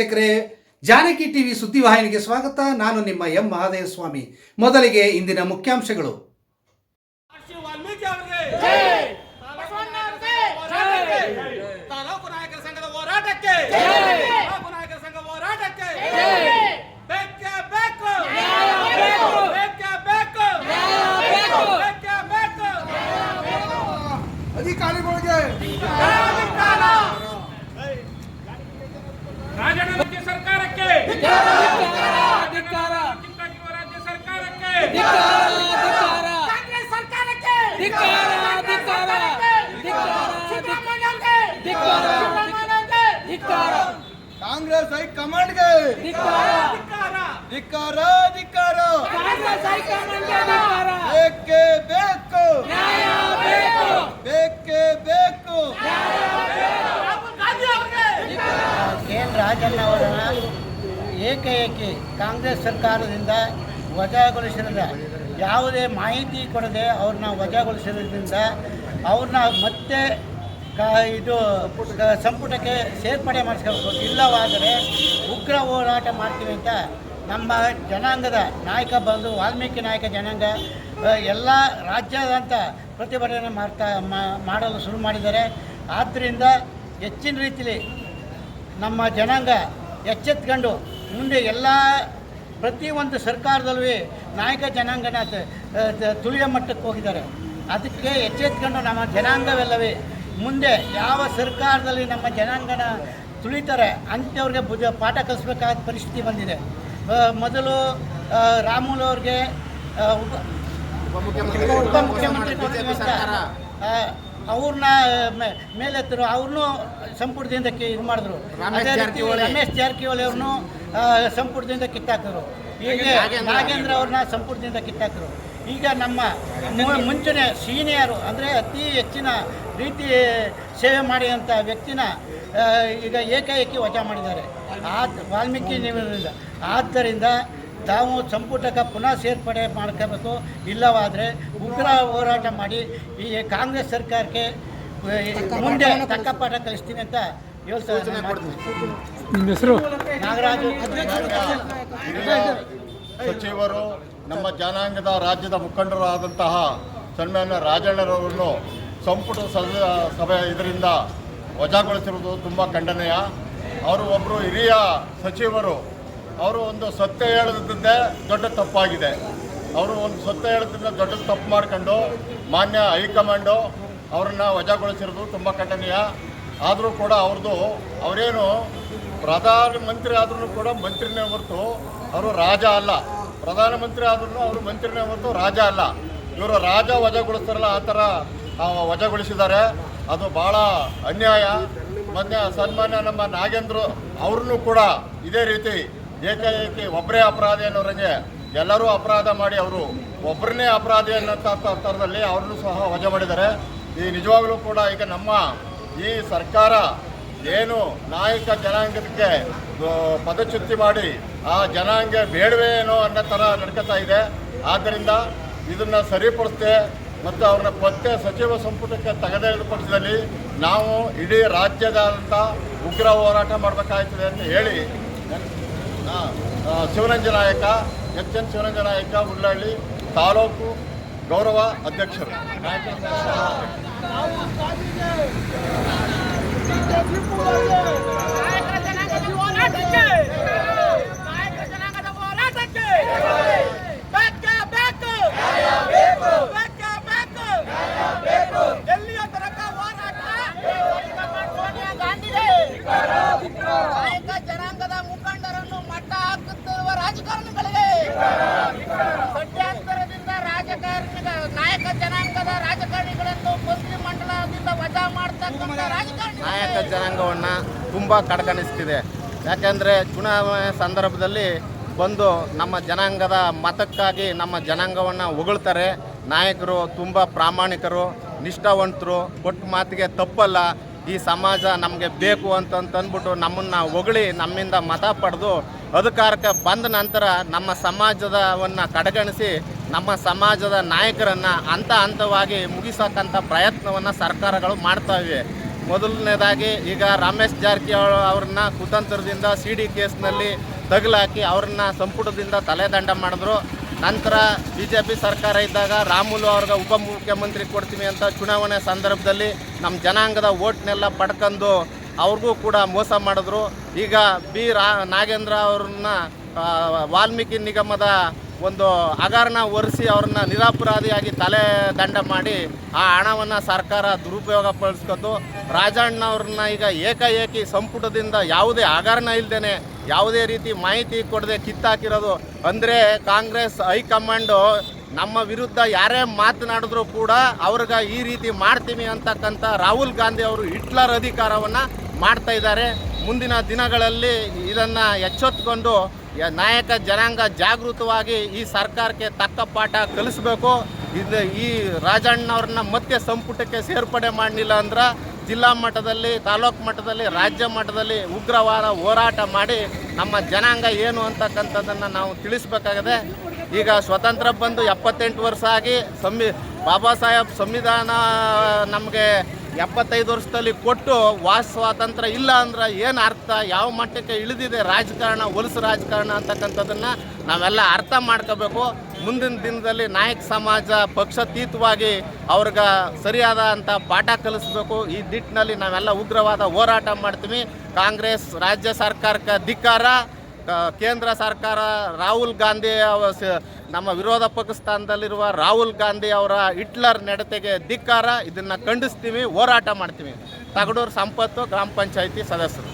ವೀಕ್ಷಕರೇ ಜಾನಕಿ ಟಿವಿ ಸುದ್ದಿವಾಹಿನಿಗೆ ಸ್ವಾಗತ. ನಾನು ನಿಮ್ಮ ಎಂ. ಮಹಾದೇವ ಸ್ವಾಮಿ ಮೊದಲಿಗೆ ಇಂದಿನ ಮುಖ್ಯಾಂಶಗಳು ಮಹರ್ಷಿ ವಾಲ್ಮೀಕಿ ಅವರಿಗೆ ಹೋರಾಟಕ್ಕೆ ತಾಲೂಕು ನಾಯಕರ ಸಂಘದ ಹೋರಾಟಕ್ಕೆ ತಾಲೂಕು ನಾಯಕರ ಸಂಘ ಹೋರಾಟಕ್ಕೆ ಬೇಕೇ ಬೇಕು ಬೇಕೇ ಬೇಕು ಬೇಕೇ ಬೇಕು ಅಧಿಕಾರಿಗಳಿಗೆ ಅಧಿಕಾರ. ರಾಜಣ್ಣ ರಾಜ್ಯ ಸರ್ಕಾರಕ್ಕೆ ಕಿತ್ತಾಕಿರುವ ರಾಜ್ಯ ಸರ್ಕಾರಕ್ಕೆ ಕಾಂಗ್ರೆಸ್ ಸರ್ಕಾರಕ್ಕೆ ಸಿದ್ದರಾಮಯ್ಯಗೆ ಸಿದ್ದರಾಮಯ್ಯಗೆ ಕಾಂಗ್ರೆಸ್ ಹೈಕಮಾಂಡ್ಗೆ ಕಮಾಂಡ್ ಧಿಕ್ಕಾರ. ಧಿಕ್ಕಾರ. ಬೇಕೇ ಬೇಕು. ಬೇಕೇ. ಬೇಕು ಎನ್ ರಾಜಣ್ಣ ಅವರನ್ನ ಏಕಏಕಿ ಕಾಂಗ್ರೆಸ್ ಸರ್ಕಾರದಿಂದ ವಜಾಗೊಳಿಸಿರದ ಯಾವುದೇ ಮಾಹಿತಿ ಕೊಡದೆ ಅವ್ರನ್ನ ವಜಾಗೊಳಿಸಿರೋದ್ರಿಂದ ಅವ್ರನ್ನ ಮತ್ತೆ ಇದು ಸಂಪುಟಕ್ಕೆ ಸೇರ್ಪಡೆ ಮಾಡಿಸ್ಕೋಬೇಕು ಇಲ್ಲವಾದರೆ ಉಗ್ರ ಹೋರಾಟ ಮಾಡ್ತೀವಿ ಅಂತ ನಮ್ಮ ಜನಾಂಗದ ನಾಯಕ ಬಂದು, ವಾಲ್ಮೀಕಿ ನಾಯಕ ಜನಾಂಗ ಎಲ್ಲ ರಾಜ್ಯದಂಥ ಪ್ರತಿಭಟನೆ ಮಾಡ್ತಾ ಮಾಡಲು ಶುರು ಮಾಡಿದ್ದಾರೆ. ಆದ್ದರಿಂದ ಹೆಚ್ಚಿನ ರೀತಿಯಲ್ಲಿ ನಮ್ಮ ಜನಾಂಗ ಎಚ್ಚೆತ್ಕೊಂಡು ಮುಂದೆ ಎಲ್ಲ, ಪ್ರತಿಯೊಂದು ಸರ್ಕಾರದಲ್ಲೂ ನಾಯಕ ಜನಾಂಗನ ತುಳಿಯ ಮಟ್ಟಕ್ಕೆ ಹೋಗಿದ್ದಾರೆ. ಅದಕ್ಕೆ ಎಚ್ಚೆತ್ಕೊಂಡು ನಮ್ಮ ಜನಾಂಗವೆಲ್ಲವೇ ಮುಂದೆ ಯಾವ ಸರ್ಕಾರದಲ್ಲಿ ನಮ್ಮ ಜನಾಂಗನ ತುಳಿತಾರೆ ಅಂಥವ್ರಿಗೆ ಬುಜ ಪಾಠ ಕಲಿಸ್ಬೇಕಾದ ಪರಿಸ್ಥಿತಿ ಬಂದಿದೆ. ಮೊದಲು ರಾಮುಲು ಅವ್ರಿಗೆ ಉಪಮುಖ್ಯಮಂತ್ರಿ ಅವ್ರನ್ನ ಮೇ- ಮೇಲೆತ್ತರು ಅವ್ರನ್ನೂ ಸಂಪುಟದಿಂದ ಇದು ಮಾಡಿದ್ರು. ಅದೇ ರೀತಿ ರಮೇಶ್ ಜಾರಕಿಹೊಳಿ ಅವ್ರನ್ನೂ ಸಂಪುಟದಿಂದ ಕಿತ್ತಾಕಿದ್ರು ಹೀಗೆ ನಾಗೇಂದ್ರ ಅವ್ರನ್ನ ಸಂಪುಟದಿಂದ ಕಿತ್ತಾಕಿದ್ರು ಈಗ ನಮ್ಮ ಮುಂಚೆನೆ ಸೀನಿಯರು ಅಂದರೆ ಅತಿ ಹೆಚ್ಚಿನ ರೀತಿ ಸೇವೆ ಮಾಡಿದಂಥ ವ್ಯಕ್ತಿನ ಈಗ ಏಕಾಏಕಿ ವಜಾ ಮಾಡಿದ್ದಾರೆ. ಆ ವಾಲ್ಮೀಕಿ ನಿಯಮದಿಂದ. ಆದ್ದರಿಂದ ತಾವು ಸಂಪುಟಕ್ಕೆ ಪುನಃ ಸೇರ್ಪಡೆ ಮಾಡ್ಕೋಬೇಕು. ಇಲ್ಲವಾದರೆ ಉಗ್ರ ಹೋರಾಟ ಮಾಡಿ ಈ ಕಾಂಗ್ರೆಸ್ ಸರ್ಕಾರಕ್ಕೆ ಮುಂದೆ ತಕ್ಕ ಪಾಠ ಕಲಿಸ್ತೀನಿ ಅಂತ ಹೇಳ್ತಾರೆ ನಾಗರಾಜು. ಸಚಿವರು ನಮ್ಮ ಜನಾಂಗದ ರಾಜ್ಯದ ಮುಖಂಡರಾದಂತಹ ಸನ್ಮಾನ್ಯ ರಾಜಣ್ಣರವರನ್ನು ಸಂಪುಟ ಸಭೆ ಇದರಿಂದ ವಜಾಗೊಳಿಸಿರುವುದು ತುಂಬ ಖಂಡನೀಯ. ಅವರು ಒಬ್ಬರು ಹಿರಿಯ ಸಚಿವರು. ಅವರು ಒಂದು ಸತ್ಯ ಹೇಳದಿದ್ದೇ ದೊಡ್ಡ ತಪ್ಪಾಗಿದೆ. ಅವರು ಒಂದು ಸತ್ಯ ಹೇಳೋದ್ರಿಂದ ದೊಡ್ಡ ತಪ್ಪು ಮಾಡ್ಕೊಂಡು ಮಾನ್ಯ ಹೈಕಮಾಂಡು ಅವರನ್ನು ವಜಾಗೊಳಿಸಿರೋದು ತುಂಬ ಖಂಡನೀಯ. ಆದರೂ ಕೂಡ ಅವ್ರದ್ದು ಅವರೇನು ಪ್ರಧಾನಮಂತ್ರಿ ಆದ್ರೂ ಕೂಡ ಮಂತ್ರಿನೇ ಹೊರತು ಅವರು ರಾಜ ಅಲ್ಲ. ಪ್ರಧಾನಮಂತ್ರಿ ಆದ್ರೂ ಅವರು ಮಂತ್ರಿನೇ ಹೊರತು ರಾಜ ಅಲ್ಲ. ಇವರು ರಾಜ ವಜಾಗೊಳಿಸ್ತಾರಲ್ಲ ಆ ಥರ ವಜಾಗೊಳಿಸಿದ್ದಾರೆ. ಅದು ಭಾಳ ಅನ್ಯಾಯ. ಮೊನ್ನೆ ಸನ್ಮಾನ್ಯ ನಮ್ಮ ನಾಗೇಂದ್ರ ಅವ್ರನ್ನೂ ಕೂಡ ಇದೇ ರೀತಿ ಏಕಾಏಕಿ ಒಬ್ಬರೇ ಅಪರಾಧಿ ಅನ್ನೋರಂಗೆ ಎಲ್ಲರೂ ಅಪರಾಧ ಮಾಡಿ ಅವರು ಒಬ್ಬರನ್ನೇ ಅಪರಾಧಿ ಅನ್ನೋಂಥ ಥರದಲ್ಲಿ ಅವ್ರನ್ನೂ ಸಹ ವಜಾ ಮಾಡಿದ್ದಾರೆ. ಈ ನಿಜವಾಗ್ಲೂ ಕೂಡ ಈಗ ನಮ್ಮ ಈ ಸರ್ಕಾರ ಏನು ನಾಯಕ ಜನಾಂಗಕ್ಕೆ ಪದಚ್ಯುತಿ ಮಾಡಿ ಆ ಜನಾಂಗ ಬೇಡವೇ ಏನೋ ಅನ್ನೋ ಥರ ನಡ್ಕೋತಾ ಇದೆ. ಆದ್ದರಿಂದ ಇದನ್ನು ಸರಿಪಡಿಸ್ದೆ ಮತ್ತು ಅವ್ರನ್ನ ಪತ್ತೆ ಸಚಿವ ಸಂಪುಟಕ್ಕೆ ತೆಗೆದ ಪಕ್ಷದಲ್ಲಿ ನಾವು ಇಡೀ ರಾಜ್ಯದಾದಂಥ ಉಗ್ರ ಹೋರಾಟ ಮಾಡಬೇಕಾಗ್ತದೆ ಅಂತ ಹೇಳಿ ಆ, ಆ, ಶಿವರಂಜನ ನಾಯಕ ಎಚ್ ಎನ್ ಶಿವರಂಜನ ನಾಯಕ ಉಳ್ಳಳ್ಳಿ ತಾಲೂಕು ಗೌರವ ಅಧ್ಯಕ್ಷರು ಜನಾಂಗದ ಹೋರಾಟಕ್ಕೆ ನಾಯಕರ ಜನಾಂಗದ ಹೋರಾಟಕ್ಕೆ ಬೇಕೇ ಬೇಕು ಬೇಕೇ ಬೇಕು ಎಲ್ಲಿಯ ತನಕ ಹೋರಾಟ ಸೋನಿಯಾ ಗಾಂಧಿಗೆ ನಾಯಕ ಜನಾಂಗದ ಮುಖಂಡರನ್ನು ಮಟ್ಟ ಹಾಕುತ್ತಿರುವ ರಾಜಕಾರಣಿಗಳಿಗೆ ಸಡ್ಯಾಂತರದಿಂದ ರಾಜಕಾರಣಿಗಳ ನಾಯಕ ಜನಾಂಗದ ರಾಜಕಾರಣಿಗಳನ್ನು ಮಂತ್ರಿ ಮಂಡಲದಿಂದ ವಜಾ ಮಾಡ್ತಕ್ಕಂಥ ರಾಜಕಾರಣಿ ನಾಯಕ ಜನಾಂಗವನ್ನು ತುಂಬ ಕಡೆಗಣಿಸ್ತಿದೆ. ಯಾಕೆಂದರೆ ಚುನಾವಣೆ ಸಂದರ್ಭದಲ್ಲಿ ಬಂದು ನಮ್ಮ ಜನಾಂಗದ ಮತಕ್ಕಾಗಿ ನಮ್ಮ ಜನಾಂಗವನ್ನು ಹೊಗಳ್ತಾರೆ. ನಾಯಕರು ತುಂಬ ಪ್ರಾಮಾಣಿಕರು, ನಿಷ್ಠಾವಂತರು ಕೊಟ್ಟ ಮಾತಿಗೆ ತಪ್ಪಲ್ಲ. ಈ ಸಮಾಜ ನಮಗೆ ಬೇಕು ಅಂತಂತಂದ್ಬಿಟ್ಟು ನಮ್ಮನ್ನು ಹೊಗಳಿ ನಮ್ಮಿಂದ ಮತ ಪಡೆದು ಅಧಿಕಾರಕ್ಕೆ ಬಂದ ನಂತರ ನಮ್ಮ ಸಮಾಜದವನ್ನು ಕಡೆಗಣಿಸಿ ನಮ್ಮ ಸಮಾಜದ ನಾಯಕರನ್ನು ಹಂತ ಹಂತವಾಗಿ ಮುಗಿಸೋಕ್ಕಂಥ ಪ್ರಯತ್ನವನ್ನು ಸರ್ಕಾರಗಳು ಮಾಡ್ತಾ ಇವೆ. ಮೊದಲನೇದಾಗಿ ಈಗ ರಮೇಶ್ ಜಾರಕಿಹೊಳಿ ಅವ್ರನ್ನ ಕುತಂತ್ರದಿಂದ ಸಿ ಡಿ ಕೇಸ್ನಲ್ಲಿ ತಗಲಾಕಿ ಅವ್ರನ್ನ ಸಂಪುಟದಿಂದ ತಲೆದಂಡ ಮಾಡಿದ್ರು. ನಂತರ ಬಿ ಜೆ ಪಿ ಸರ್ಕಾರ ಇದ್ದಾಗ ರಾಮುಲು ಅವ್ರಿಗೆ ಉಪಮುಖ್ಯಮಂತ್ರಿ ಕೊಡ್ತೀವಿ ಅಂತ ಚುನಾವಣೆ ಸಂದರ್ಭದಲ್ಲಿ ನಮ್ಮ ಜನಾಂಗದ ಓಟ್ನೆಲ್ಲ ಪಡ್ಕೊಂಡು ಅವ್ರಿಗೂ ಕೂಡ ಮೋಸ ಮಾಡಿದ್ರು. ಈಗ ಬಿ ರಾ ನಾಗೇಂದ್ರ ಅವ್ರನ್ನ ವಾಲ್ಮೀಕಿ ನಿಗಮದ ಒಂದು ಹಗರಣ ಒರೆಸಿ ಅವ್ರನ್ನ ನಿರಪರಾಧಿಯಾಗಿ ತಲೆ ದಂಡ ಮಾಡಿ ಆ ಹಣವನ್ನು ಸರ್ಕಾರ ದುರುಪಯೋಗ ಪಡಿಸ್ಕೊತು. ರಾಜಣ್ಣ ಅವ್ರನ್ನ ಈಗ ಏಕಾಏಕಿ ಸಂಪುಟದಿಂದ ಯಾವುದೇ ಹಗರಣ ಇಲ್ಲದೇನೆ ಯಾವುದೇ ರೀತಿ ಮಾಹಿತಿ ಕೊಡದೆ ಕಿತ್ತಾಕಿರೋದು. ಅಂದರೆ ಕಾಂಗ್ರೆಸ್ ಹೈಕಮಾಂಡು ನಮ್ಮ ವಿರುದ್ಧ ಯಾರೇ ಮಾತನಾಡಿದ್ರು ಕೂಡ ಅವ್ರಿಗೆ ಈ ರೀತಿ ಮಾಡ್ತೀವಿ ಅಂತಕ್ಕಂಥ ರಾಹುಲ್ ಗಾಂಧಿ ಅವರು ಹಿಟ್ಲರ್ ಅಧಿಕಾರವನ್ನು ಮಾಡ್ತಾ ಇದ್ದಾರೆ. ಮುಂದಿನ ದಿನಗಳಲ್ಲಿ ಇದನ್ನು ಎಚ್ಚೆತ್ತುಕೊಂಡು ಯ- ನಾಯಕ ಜನಾಂಗ ಜಾಗೃತವಾಗಿ ಈ ಸರ್ಕಾರಕ್ಕೆ ತಕ್ಕ ಪಾಠ ಕಲಿಸ್ಬೇಕು. ಇದು ಈ ರಾಜಣ್ಣವ್ರನ್ನ ಮತ್ತೆ ಸಂಪುಟಕ್ಕೆ ಸೇರ್ಪಡೆ ಮಾಡಲಿಲ್ಲ ಅಂದ್ರೆ ಜಿಲ್ಲಾ ಮಟ್ಟದಲ್ಲಿ, ತಾಲೂಕು ಮಟ್ಟದಲ್ಲಿ, ರಾಜ್ಯ ಮಟ್ಟದಲ್ಲಿ ಉಗ್ರವಾದ ಹೋರಾಟ ಮಾಡಿ ನಮ್ಮ ಜನಾಂಗ ಏನು ಅಂತಕ್ಕಂಥದ್ದನ್ನು ನಾವು ತಿಳಿಸ್ಬೇಕಾಗಿದೆ. ಈಗ ಸ್ವತಂತ್ರ ಬಂದು ಎಪ್ಪತ್ತೆಂಟು ವರ್ಷ ಆಗಿ ಸಂವಿ, ಬಾಬಾ ಸಾಹೇಬ್ ಸಂವಿಧಾನ ನಮಗೆ ಎಪ್ಪತ್ತೈದು ವರ್ಷದಲ್ಲಿ ಕೊಟ್ಟು ವಾಸ್ ಸ್ವಾತಂತ್ರ್ಯ ಇಲ್ಲ ಅಂದ್ರೆ ಏನು ಅರ್ಥ? ಯಾವ ಮಟ್ಟಕ್ಕೆ ಇಳಿದಿದೆ ರಾಜಕಾರಣ, ಹೊಲಸು ರಾಜಕಾರಣ ಅಂತಕ್ಕಂಥದ್ದನ್ನು ನಾವೆಲ್ಲ ಅರ್ಥ ಮಾಡ್ಕೋಬೇಕು. ಮುಂದಿನ ದಿನದಲ್ಲಿ ನಾಯಕ ಸಮಾಜ ಪಕ್ಷಾತೀತವಾಗಿ ಅವ್ರಿಗೆ ಸರಿಯಾದ ಅಂತ ಪಾಠ ಕಲಿಸ್ಬೇಕು. ಈ ನಿಟ್ಟಿನಲ್ಲಿ ನಾವೆಲ್ಲ ಉಗ್ರವಾದ ಹೋರಾಟ ಮಾಡ್ತೀವಿ. ಕಾಂಗ್ರೆಸ್ ರಾಜ್ಯ ಸರ್ಕಾರಕ್ಕೆ ಧಿಕ್ಕಾರ ಕೇಂದ್ರ ಸರ್ಕಾರ ರಾಹುಲ್ ಗಾಂಧಿ ನಮ್ಮ ವಿರೋಧ ಪಕ್ಷ ಸ್ಥಾನದಲ್ಲಿರುವ ರಾಹುಲ್ ಗಾಂಧಿ ಅವರ ಹಿಟ್ಲರ್ ನಡತೆಗೆ ಧಿಕ್ಕಾರ, ಇದನ್ನು ಖಂಡಿಸ್ತೀವಿ, ಹೋರಾಟ ಮಾಡ್ತೀವಿ. ತಗಡೂರು ಸಂಪತ್ತು ಗ್ರಾಮ ಪಂಚಾಯಿತಿ ಸದಸ್ಯರು.